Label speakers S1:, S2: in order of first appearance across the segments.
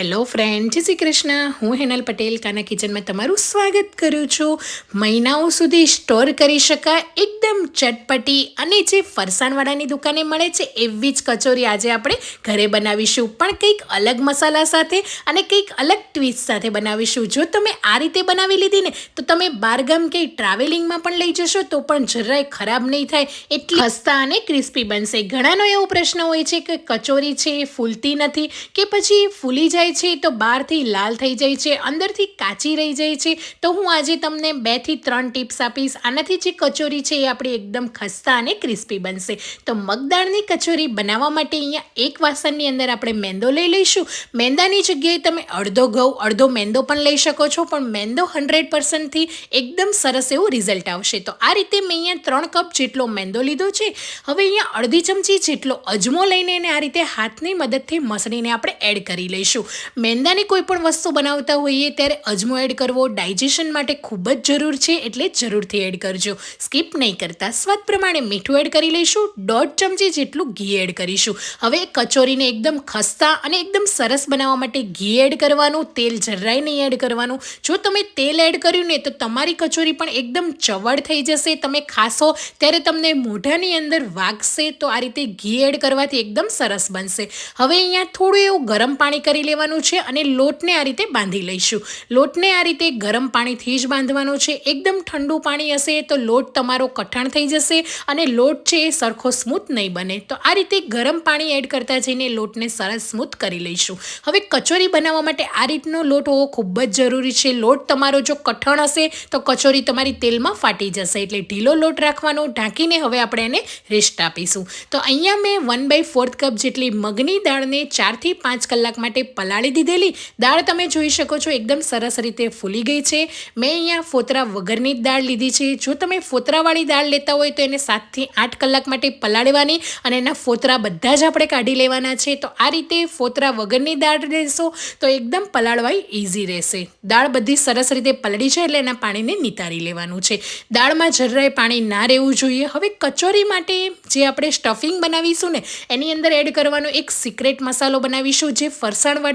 S1: Hello friend જય શ્રી કૃષ્ણ. હું હેનલ પટેલ, કાના કિચનમાં તમારું સ્વાગત કરું છું. મહિનાઓ સુધી સ્ટોર કરી શકાય એકદમ ચટપટી અને જે ફરસાણવાળાની દુકાને મળે છે, એવી જ કચોરી આજે આપણે ઘરે બનાવીશું. પણ કંઈક અલગ મસાલા સાથે અને કંઈક અલગ ટ્વીસ્ટ સાથે બનાવીશું. જો તમે આ રીતે બનાવી લીધી ને, તો તમે બારગામ કે ટ્રાવેલિંગમાં પણ લઈ જશો, તો પણ જરાય ખરાબ નહીં થાય. એટલી હસતા અને ક્રિસ્પી બનશે. ઘણાનો એવો પ્રશ્ન હોય છે કે કચોરી છે એ ફૂલતી નથી કે પછી ફૂલી જાય છે, તો બહારથી લાલ થઈ જાય છે, અંદરથી કાચી રહી જાય છે. તો હું આજે તમને બેથી ત્રણ ટિપ્સ આપીશ. આનાથી જે કચોરી છે એ આપણી એકદમ ખસ્તા અને ક્રિસ્પી બનશે. તો મગદાળની કચોરી બનાવવા માટે અહીંયા એક વાસણની અંદર આપણે મેંદો લઈ લઈશું. મેંદાની જગ્યાએ તમે અડધો ઘઉં, અડધો મેંદો પણ લઈ શકો છો, પણ મેંદો હંડ્રેડ પર્સન્ટથી એકદમ સરસ એવું રિઝલ્ટ આવશે. તો આ રીતે મેં અહીંયા ત્રણ કપ જેટલો મેંદો લીધો છે. હવે અહીંયા અડધી ચમચી જેટલો અજમો લઈને એને આ રીતે હાથની મદદથી મસળીને આપણે એડ કરી લઈશું. મેંદાની કોઈ પણ વસ્તુ બનાવતા હોઈએ ત્યારે અજમો એડ કરવો ડાયજેશન માટે ખૂબ જ જરૂર છે એટલે જરૂરથી એડ કરજો. સ્કીપ નહીં કરતા. સ્વાદ પ્રમાણે મીઠું એડ કરી લઈશું. દોઢ ચમચી જેટલું ઘી એડ કરીશું. હવે કચોરીને એકદમ ખસ્તા અને એકદમ સરસ બનાવવા માટે ઘી એડ કરવાનું, તેલ જરાય નહીં એડ કરવાનું. જો તમે તેલ એડ કર્યું ને તો તમારી કચોરી પણ એકદમ ચવડ થઈ જશે. તમે ખાશો ત્યારે તમને મોઢાની અંદર વાગશે તો આ રીતે ઘી એડ કરવાથી એકદમ સરસ બનશે. હવે અહીંયા થોડું એવું ગરમ પાણી કરી લેવાનું. છે અને લોટને આ રીતે બાંધી લઈશું. લોટને આ રીતે ગરમ પાણીથી જ બાંધવાનો છે. એકદમ ઠંડુ પાણી હશે તો લોટ તમારો કઠણ થઈ જશે અને લોટ છે એ સરખો સ્મૂથ નહીં બને. તો આ રીતે ગરમ પાણી એડ કરતા જઈને લોટને સરસ સ્મૂથ કરી લઈશું. હવે કચોરી બનાવવા માટે આ રીતનો લોટ હોવો ખૂબ જ જરૂરી છે. લોટ તમારો જો કઠણ હશે તો કચોરી તમારી તેલમાં ફાટી જશે. એટલે ઢીલો લોટ રાખવાનો, ઢાંકીને હવે આપણે એને રેસ્ટ આપીશું. તો અહીંયા મેં વન બાય ફોર્થ કપ જેટલી મગની દાળને ચારથી પાંચ કલાક માટે પલાળી દીધેલી. દાળ તમે જોઈ શકો છો, એકદમ સરસ રીતે ફૂલી ગઈ છે. મેં અહીંયા ફોતરા વગરની જ દાળ લીધી છે. જો તમે ફોતરાવાળી દાળ લેતા હોય તો એને સાતથી આઠ કલાક માટે પલાળવાની અને એના ફોતરા બધા જ આપણે કાઢી લેવાના છે. તો આ રીતે ફોતરા વગરની દાળ લેશો તો એકદમ પલાળવાય ઇઝી રહેશે. દાળ બધી સરસ રીતે પલળી છે એટલે એના પાણીને નિતારી લેવાનું છે. દાળમાં જરાય પાણી ના રહેવું જોઈએ. હવે કચોરી માટે જે આપણે સ્ટફિંગ બનાવીશું ને, એની અંદર એડ કરવાનો એક સિક્રેટ મસાલો બનાવીશું જે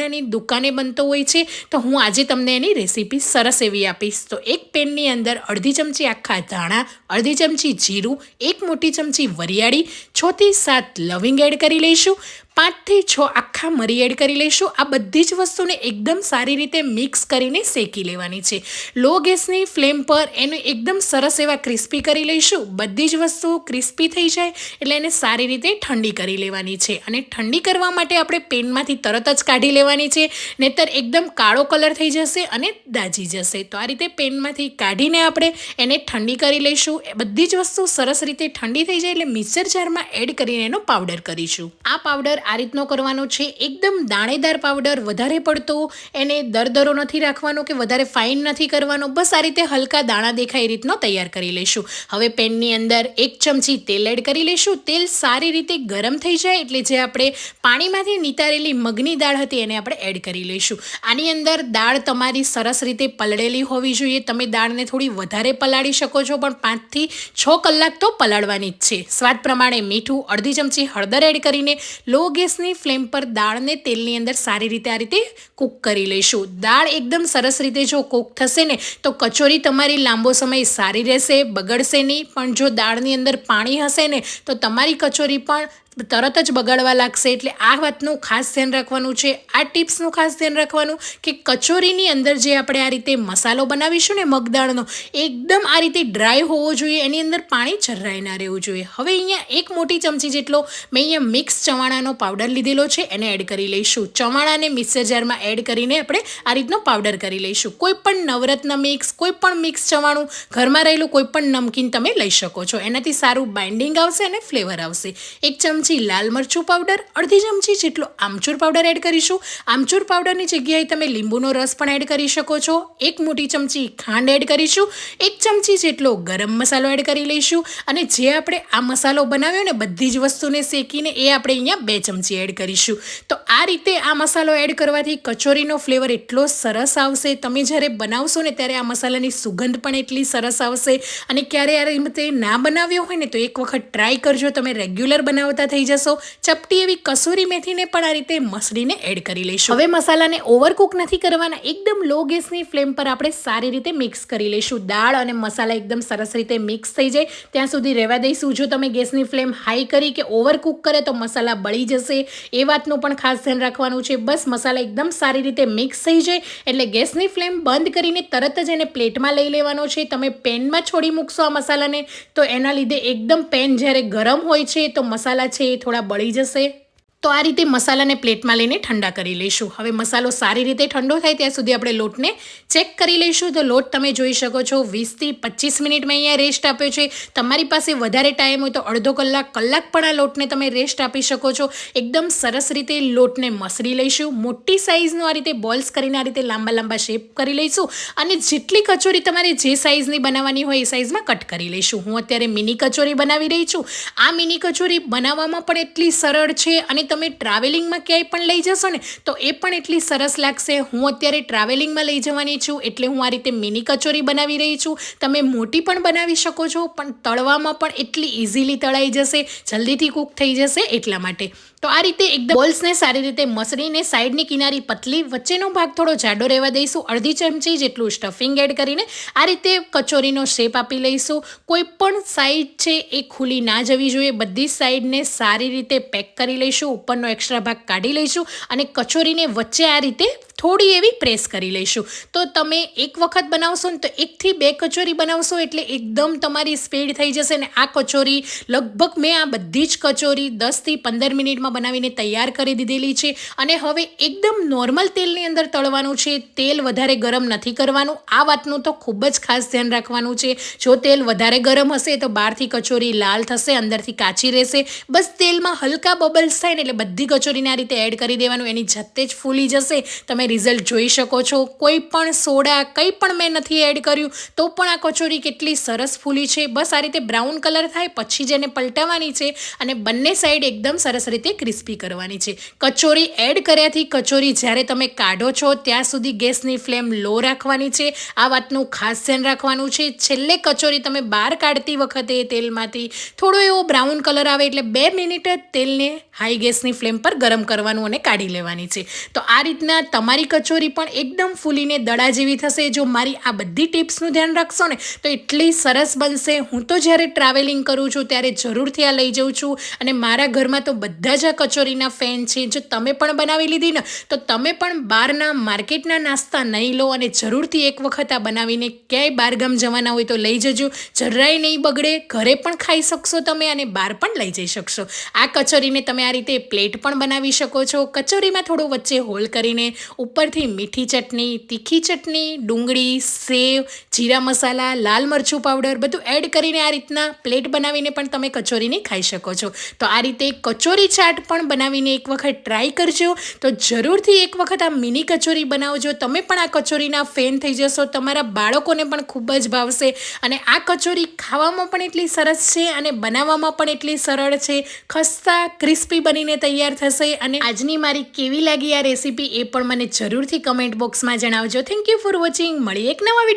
S1: ફરસાણવાળાની દુકાને બનતો હોય છે, તો હું આજે તમને એની રેસીપી સરસ એવી આપીશ. તો એક પેનની અંદર અડધી ચમચી આખા ધાણા, અડધી ચમચી જીરું, એક મોટી ચમચી વરિયાળી છથી સાત લવિંગ એડ કરી લઈશું. પાંચથી છ આખા મરી એડ કરી લઈશું. આ બધી જ વસ્તુને એકદમ સારી રીતે મિક્સ કરીને શેકી લેવાની છે. લો ગેસની ફ્લેમ પર એને એકદમ સરસ એવા ક્રિસ્પી કરી લઈશું. બધી જ વસ્તુઓ ક્રિસ્પી થઈ જાય એટલે એને સારી રીતે ઠંડી કરી લેવાની છે. અને ઠંડી કરવા માટે આપણે પેનમાંથી તરત જ કાઢી લેવાની છે. નહીતર એકદમ કાળો કલર થઈ જશે અને દાજી જશે. તો આ રીતે પેનમાંથી કાઢીને આપણે એને ઠંડી કરી લઈશું. બધી જ વસ્તુ સરસ રીતે ઠંડી થઈ જાય એટલે મિક્સર જારમાં એડ કરીને એનો પાવડર કરીશું. આ પાવડર આ રીતનો કરવાનો છે. એકદમ દાણેદાર પાવડર વધારે પડતો, એને દરદરો નથી રાખવાનો કે વધારે ફાઇન નથી કરવાનો. બસ આ રીતે હલકા દાણા દેખાય એ રીતનો તૈયાર કરી લઈશું હવે પેનની અંદર એક ચમચી તેલ એડ કરી લઈશું તેલ સારી રીતે ગરમ થઈ જાય એટલે જે આપણે પાણીમાંથી નિતારેલી મગની દાળ હતી એને આપણે એડ કરી લઈશું આની અંદર દાળ તમારી સરસ રીતે પલળેલી હોવી જોઈએ. તમે દાળને થોડી વધારે પલાળી શકો છો, પણ પાંચથી છ કલાક તો પલાળવાની જ છે. સ્વાદ પ્રમાણે મીઠું અડધી ચમચી હળદર એડ કરીને લો ગેસની ફ્લેમ પર દાળને તેલની અંદર સારી રીતે આ રીતે કૂક કરી લઈશું. દાળ એકદમ સરસ રીતે જો કૂક થશે ને, તો કચોરી તમારી લાંબો સમય સારી રહેશે, બગડશે નહીં. પણ જો દાળની અંદર પાણી હશે ને, તો તમારી કચોરી પણ તરત જ બગાડવા લાગશે. એટલે આ વાતનું ખાસ ધ્યાન રાખવાનું છે. આ ટિપ્સનું ખાસ ધ્યાન રાખવાનું કે કચોરીની અંદર જે આપણે આ રીતે મસાલો બનાવીશું ને મગદાળનો, એકદમ આ રીતે ડ્રાય હોવો જોઈએ. એની અંદર પાણી જરાય ના રહેવું જોઈએ. હવે અહીંયા એક મોટી ચમચી જેટલો મેં અહીંયા મિક્સ ચવાણાનો પાવડર લીધેલો છે. એને એડ કરી લઈશું. ચવાણાને મિક્સર જારમાં એડ કરીને આપણે આ રીતનો પાવડર કરી લઈશું. કોઈ પણ નવરત્ન મિક્સ, કોઈ પણ મિક્સ ચવાણું, ઘરમાં રહેલું કોઈ પણ નમકીન તમે લઈ શકો છો. એનાથી સારું બાઇન્ડિંગ આવશે અને ફ્લેવર આવશે. એક ચમચી ચમચી લાલ મરચું પાવડર અડધી ચમચી જેટલો આમચૂર પાવડર એડ કરીશું. આમચૂર પાવડરની જગ્યાએ તમે લીંબુનો રસ પણ એડ કરી શકો છો. એક મોટી ચમચી ખાંડ એડ કરીશું. એક ચમચી જેટલો ગરમ મસાલો એડ કરી લઈશું. અને જે આપણે આ મસાલો બનાવ્યો ને, બધી જ વસ્તુને શેકીને એ આપણે અહીંયા બે ચમચી એડ કરીશું. તો આ રીતે આ મસાલો એડ કરવાથી કચોરીનો ફ્લેવર એટલો સરસ આવશે. તમે જ્યારે બનાવશો ને, ત્યારે આ મસાલાની સુગંધ પણ એટલી સરસ આવશે. અને ક્યારે આ રીતે ના બનાવ્યો હોય ને, તો એક વખત ટ્રાય કરજો. તમે રેગ્યુલર બનાવતા થઈ જશો. ચપટી એવી કસૂરી મેથીને પણ આ રીતે મસળીને એડ કરી લઈશું. હવે મસાલાને ઓવરકુક નથી કરવાના. એકદમ લો ગેસની ફ્લેમ પર આપણે સારી રીતે મિક્સ કરી લઈશું. દાળ અને મસાલા એકદમ સરસ રીતે મિક્સ થઈ જાય. ત્યાં સુધી રહેવા દઈશું. જો તમે ગેસની ફ્લેમ હાઈ કરી કે ઓવરકુક કરે તો મસાલા બળી જશે. એ વાતનું પણ ખાસ ધ્યાન રાખવાનું છે. બસ મસાલા એકદમ સારી રીતે મિક્સ થઈ જાય. એટલે ગેસની ફ્લેમ બંધ કરીને તરત જ એને પ્લેટમાં લઈ લેવાનો છે. તમે પેનમાં છોડી મૂકશો આ મસાલાને, તો એના લીધે એકદમ પેન જ્યારે ગરમ હોય છે, તો મસાલા છે એ થોડા બળી જશે. તો આ રીતે મસાલાને પ્લેટમાં લઈને ઠંડા કરી લઈશું. હવે મસાલો સારી રીતે ઠંડો થાય ત્યાં સુધી આપણે લોટને ચેક કરી લઈશું. તો લોટ તમે જોઈ શકો છો, વીસથી પચીસ મિનિટ મેં અહીંયા રેસ્ટ આપ્યો છે. તમારી પાસે વધારે ટાઈમ હોય તો અડધો કલાક કલાક પણ આ લોટને તમે રેસ્ટ આપી શકો છો. એકદમ સરસ રીતે લોટને મસરી લઈશું. મોટી સાઇઝનો આ રીતે બોલ્સ કરીને આ રીતે લાંબા લાંબા શેપ કરી લઈશું અને જેટલી કચોરી તમારે જે સાઇઝની બનાવવાની હોય એ સાઇઝમાં કટ કરી લઈશું. હું અત્યારે મિની કચોરી બનાવી રહી છું. આ મિની કચોરી બનાવવામાં પણ એટલી સરળ છે અને તમે ટ્રાવેલિંગમાં ક્યાંય પણ લઈ જશો ને, તો એ પણ એટલી સરસ લાગશે. હું અત્યારે ટ્રાવેલિંગમાં લઈ જવાની છું, એટલે હું આ રીતે મિની કચોરી બનાવી રહી છું. તમે મોટી પણ બનાવી શકો છો, પણ તળવામાં પણ એટલી ઇઝીલી તળાઈ જશે. જલ્દીથી કૂક થઈ જશે એટલા માટે. તો આ રીતે એકદમ બોલ્સને સારી રીતે મસળીને સાઈડની કિનારી પતલી વચ્ચેનો ભાગ થોડો જાડો રહેવા દઈશું. અડધી ચમચી જેટલું સ્ટફિંગ એડ કરીને આ રીતે કચોરીનો શેપ આપી લઈશું. કોઈ પણ સાઈડ છે એ ખુલી ના જવી જોઈએ. બધી સાઈડને સારી રીતે પેક કરી લઈશું. ઉપરનો એક્સ્ટ્રા ભાગ કાઢી લઈશું અને કચોરીને વચ્ચે આ રીતે થોડી એવી પ્રેસ કરી લઈશું. તો તમે એક વખત બનાવશો ને તો એકથી બે કચોરી બનાવશો એટલે એકદમ તમારી સ્પીડ થઈ જશે ને આ કચોરી લગભગ મેં આ બધી જ કચોરી દસથી પંદર મિનિટમાં બનાવીને તૈયાર કરી દીધેલી છે. અને હવે એકદમ નોર્મલ તેલની અંદર તળવાનું છે. તેલ વધારે ગરમ નથી કરવાનું. આ વાતનું તો ખૂબ જ ખાસ ધ્યાન રાખવાનું છે. જો તેલ વધારે ગરમ હશે તો બહારથી કચોરી લાલ થશે, અંદરથી કાચી રહેશે. બસ તેલમાં હલકા બબલ્સ થાય ને એટલે બધી કચોરીને આ રીતે એડ કરી દેવાનું. એની જાતે જ ફૂલી જશે. તમે રિઝલ્ટ જોઈ શકો છો. કોઈ પણ સોડા, કંઈ પણ મેં નથી એડ કર્યું, તો પણ આ કચોરી કેટલી સરસ ફૂલી છે. બસ આ રીતે બ્રાઉન કલર થાય, પછી જેને પલટાવવાની છે અને બંને સાઈડ એકદમ સરસ રીતે ક્રિસ્પી કરવાની છે. કચોરી એડ કર્યાથી કચોરી જ્યારે તમે કાઢો છો, ત્યાં સુધી ગેસની ફ્લેમ લો રાખવાની છે. આ વાતનું ખાસ ધ્યાન રાખવાનું છે. છેલ્લે કચોરી તમે બહાર કાઢતી વખતે તેલમાંથી થોડો એવો બ્રાઉન કલર આવે એટલે બે મિનિટ તેલને હાઈ ગેસની ફ્લેમ પર ગરમ કરવાનું અને કાઢી લેવાની છે. તો આ રીતના તમારી કચોરી પણ એકદમ ફૂલીને દડા જેવી થશે. જો મારી આ બધી ટિપ્સનું ધ્યાન રાખશો ને, તો એટલી સરસ બનશે. હું તો જ્યારે ટ્રાવેલિંગ કરું છું, ત્યારે જરૂરથી આ લઈ જાઉં છું. અને મારા ઘરમાં તો બધા જ આ કચોરીના ફેન છે. જો તમે પણ બનાવી લીધી ને, તો તમે પણ બહારના માર્કેટના નાસ્તા નહીં લો અને જરૂરથી એક વખત આ બનાવીને ક્યાંય બહારગામ જવાના હોય તો લઈ જજો. જરાય નહીં બગડે. ઘરે પણ ખાઈ શકશો તમે અને બહાર પણ લઈ જઈ શકશો. આ કચોરીને તમે આ રીતે પ્લેટ પણ બનાવી શકો છો. કચોરીમાં થોડું વચ્ચે હોલ કરીને ઉપરથી મીઠી ચટણી, તીખી ચટણી, ડુંગળી, સેવ, જીરા મસાલા, લાલ મરચું પાવડર બધું એડ કરીને આ રીતના પ્લેટ બનાવીને પણ તમે કચોરીને ખાઈ શકો છો. તો આ રીતે કચોરી ચાટ પણ બનાવીને એક વખત ટ્રાય કરજો. તો જરૂરથી એક વખત આ મિની કચોરી બનાવજો. તમે પણ આ કચોરીના ફેન થઈ જશો. તમારા બાળકોને પણ ખૂબ જ ભાવશે. અને આ કચોરી ખાવામાં પણ એટલી સરસ છે અને બનાવવામાં પણ એટલી સરળ છે. ખસ્તા ક્રિસ્પી બનીને તૈયાર થશે. અને આજની મારી કેવી લાગી આ રેસીપી એ પણ મને જરૂરથી કમેન્ટ બોક્સમાં જણાવજો. થેન્ક યુ ફોર વોચિંગ મળી એક નવા વીડિયો